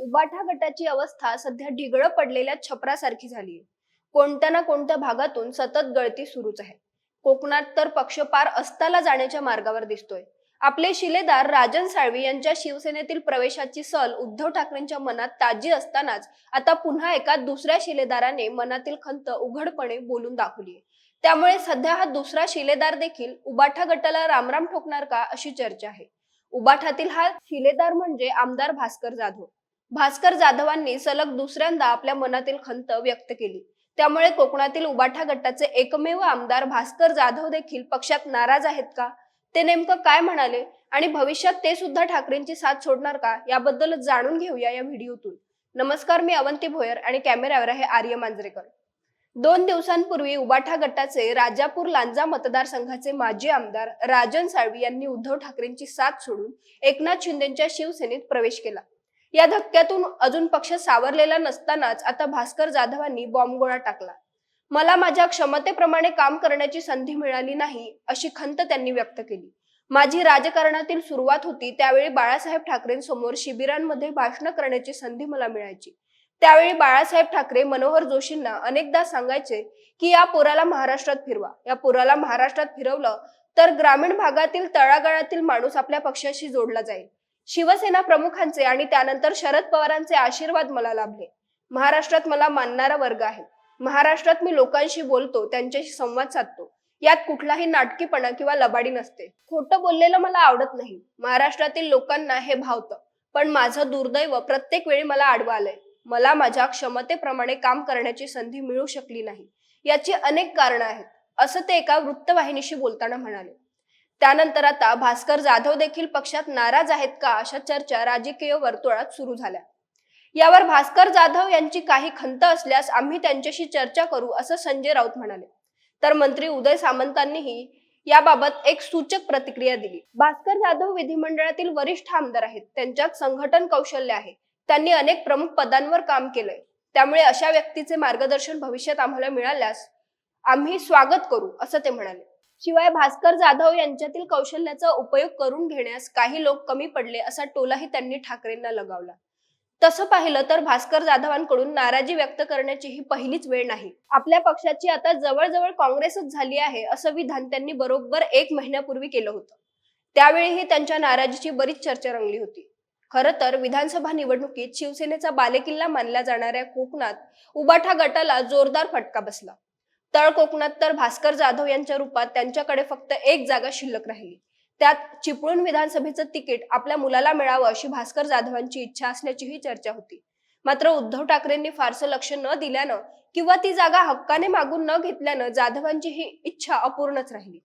उबाठा गटाची अवस्था सध्या ढिगळं पडलेल्या छपरासारखी झाली आहे कोणत्या ना कोणत्या भागातून सतत गळती सुरूच आहे. कोकणात तर पक्ष पार अस्ताला जाण्याच्या मार्गावर दिसतोय. आपले शिलेदार राजन साळवी यांच्या शिवसेनेतील प्रवेशाची सल उद्धव ठाकरेंच्या मनात ताजी असतानाच आता पुन्हा एका दुसऱ्या शिलेदाराने मनातील खंत उघडपणे बोलून दाखवली त्यामुळे सध्या हा दुसरा शिलेदार देखील उबाठा गटाला रामराम ठोकणार का अशी चर्चा आहे. उबाठातील हा शिलेदार म्हणजे आमदार भास्कर जाधव. भास्कर जाधवांनी सलग दुसऱ्यांदा आपल्या मनातील खंत व्यक्त केली. त्यामुळे कोकणातील उबाठा गटाचे एकमेव आमदार भास्कर जाधव देखील पक्षात नाराज आहेत का? ते नेमकं काय म्हणाले? आणि भविष्यात ते सुद्धा ठाकरेंची साथ सोडणार का? याबद्दल जाणून घेऊया या व्हिडिओतून. नमस्कार मी अवंती भोयर आणि कॅमेऱ्यावर आहे आर्य मांजरेकर. दोन दिवसांपूर्वी उबाठा गटाचे राजापूर लांजा मतदारसंघाचे माजी आमदार राजन साळवी यांनी उद्धव ठाकरेंची साथ सोडून एकनाथ शिंदेच्या शिवसेनेत प्रवेश केला. या धक्क्यातून अजून पक्ष सावरलेला नसतानाच आता भास्कर जाधवांनी बॉम्बगोळा टाकला. मला माझ्या क्षमतेप्रमाणे काम करण्याची संधी मिळाली नाही अशी खंत त्यांनी व्यक्त केली. माझी राजकारणातील सुरुवात होती त्यावेळी बाळासाहेब ठाकरेंसमोर शिबिरांमध्ये भाषण करण्याची संधी मला मिळायची. त्यावेळी बाळासाहेब ठाकरे मनोहर जोशींना अनेकदा सांगायचे की या पोराला महाराष्ट्रात फिरवा. या पोराला महाराष्ट्रात फिरवलं तर ग्रामीण भागातील तळागाळातील माणूस आपल्या पक्षाशी जोडला जाईल. शिवसेना प्रमुखांचे आणि त्यानंतर शरद पवारांचे आशीर्वाद मला लाभले. महाराष्ट्रात मला मानणारा वर्ग आहे. महाराष्ट्रात मी लोकांशी बोलतो त्यांच्याशी संवाद साधतो. यात कुठलाही नाटकीपणा किंवा लबाडी नसते. खोटं बोललेलं मला आवडत नाही. महाराष्ट्रातील लोकांना हे भावतं. पण माझं दुर्दैव प्रत्येक वेळी मला आडवं आलंय. मला माझ्या क्षमतेप्रमाणे काम करण्याची संधी मिळू शकली नाही. याची अनेक कारणं आहेत. असं ते एका वृत्तवाहिनीशी बोलताना म्हणाले. त्यानंतर आता भास्कर जाधव देखील पक्षात नाराज आहेत का अशा चर्चा राजकीय वर्तुळात सुरू झाल्या. यावर भास्कर जाधव यांची काही खंत असल्यास आम्ही त्यांच्याशी चर्चा करू असं संजय राऊत म्हणाले. तर मंत्री उदय सामंतांनीही याबाबत एक सूचक प्रतिक्रिया दिली. भास्कर जाधव विधिमंडळातील वरिष्ठ आमदार आहेत. त्यांच्यात संघटन कौशल्य आहे. त्यांनी अनेक प्रमुख पदांवर काम केलंय. त्यामुळे अशा व्यक्तीचे मार्गदर्शन भविष्यात आम्हाला मिळाल्यास आम्ही स्वागत करू असं ते म्हणाले. शिवाय भास्कर जाधव यांच्यातील कौशल्याचा उपयोग करून घेण्यास काही लोक कमी पडले असा टोलाही त्यांनी ठाकरेंना लगावला. तसं पाहिलं तर भास्कर जाधवांकडून नाराजी व्यक्त करण्याची ही पहिलीच वेळ नाही. आपल्या पक्षाची आता जवळजवळ काँग्रेसच झाली आहे असं विधान त्यांनी बरोबर एक महिन्यापूर्वी केलं होतं. त्यावेळीही त्यांच्या नाराजीची बरीच चर्चा रंगली होती. खरं तर विधानसभा निवडणुकीत शिवसेनेचा बालेकिल्ला मानल्या जाणाऱ्या कोकणात उबाठा गटाला जोरदार फटका बसला. तळ कोकणात तर भास्कर जाधव यांच्या रूपात त्यांच्याकडे फक्त एक जागा शिल्लक राहिली. त्यात चिपळूण विधानसभेचं तिकीट आपल्या मुलाला मिळावं अशी भास्कर जाधवांची इच्छा असल्याचीही चर्चा होती. मात्र उद्धव ठाकरेंनी फारसं लक्ष न दिल्यानं किंवा ती जागा हक्काने मागून न घेतल्यानं जाधवांची ही इच्छा अपूर्णच राहिली.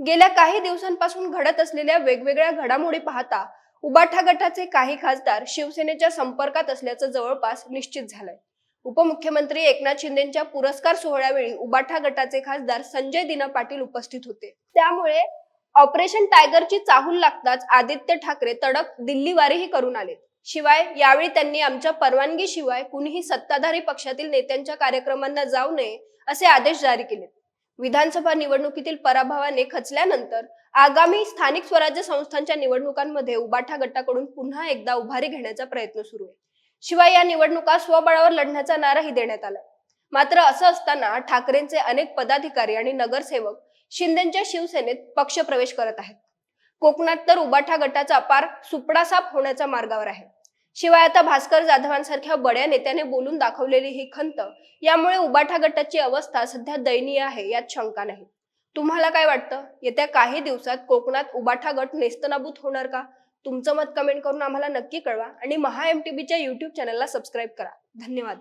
गेल्या काही दिवसांपासून घडत असलेल्या वेगवेगळ्या घडामोडी पाहता उबाठा गटाचे काही खासदार शिवसेनेच्या संपर्कात असल्याचं जवळपास निश्चित झालंय. उपमुख्यमंत्री एकनाथ शिंदेच्या पुरस्कार सोहळ्यावेळी उबाठा गटाचे खासदार संजय दिना पाटील उपस्थित होते. त्यामुळे ऑपरेशन टायगरची चाहूल लागताच आदित्य ठाकरे तडक दिल्लीवारीही करून आले. शिवाय यावेळी त्यांनी आमच्या परवानगी शिवाय कुणीही सत्ताधारी पक्षातील नेत्यांच्या कार्यक्रमांना जाऊ नये असे आदेश जारी केले. विधानसभा निवडणुकीतील पराभवाने खचल्यानंतर आगामी स्थानिक स्वराज्य संस्थांच्या निवडणुकांमध्ये उबाठा गटाकडून पुन्हा एकदा उभारी घेण्याचा प्रयत्न सुरू आहे. शिवाय या निवडणुका स्वबळावर लढण्याचा नाराही देण्यात आला मात्र असं असताना ठाकरेंचे अनेक पदाधिकारी आणि नगरसेवक शिंदेच्या शिवसेनेत पक्ष प्रवेश करत आहेत. कोकणात तर उबाठा गटाचा पार सुपडासाप होण्याच्या मार्गावर आहे. शिवाय आता भास्कर जाधवांसारख्या बड्या नेत्याने बोलून दाखवलेली ही खंत यामुळे उबाठा गटाची अवस्था सध्या दयनीय आहे यात शंका नाही. तुम्हाला काय वाटतं? येत्या काही दिवसात कोकणात उबाठा गट नेस्तनाबूत होणार का? तुमचं मत कमेंट करून आम्हाला नक्की कळवा. आणि महा एम टी बीच्या युट्यूब चॅनलला सबस्क्राईब करा. धन्यवाद.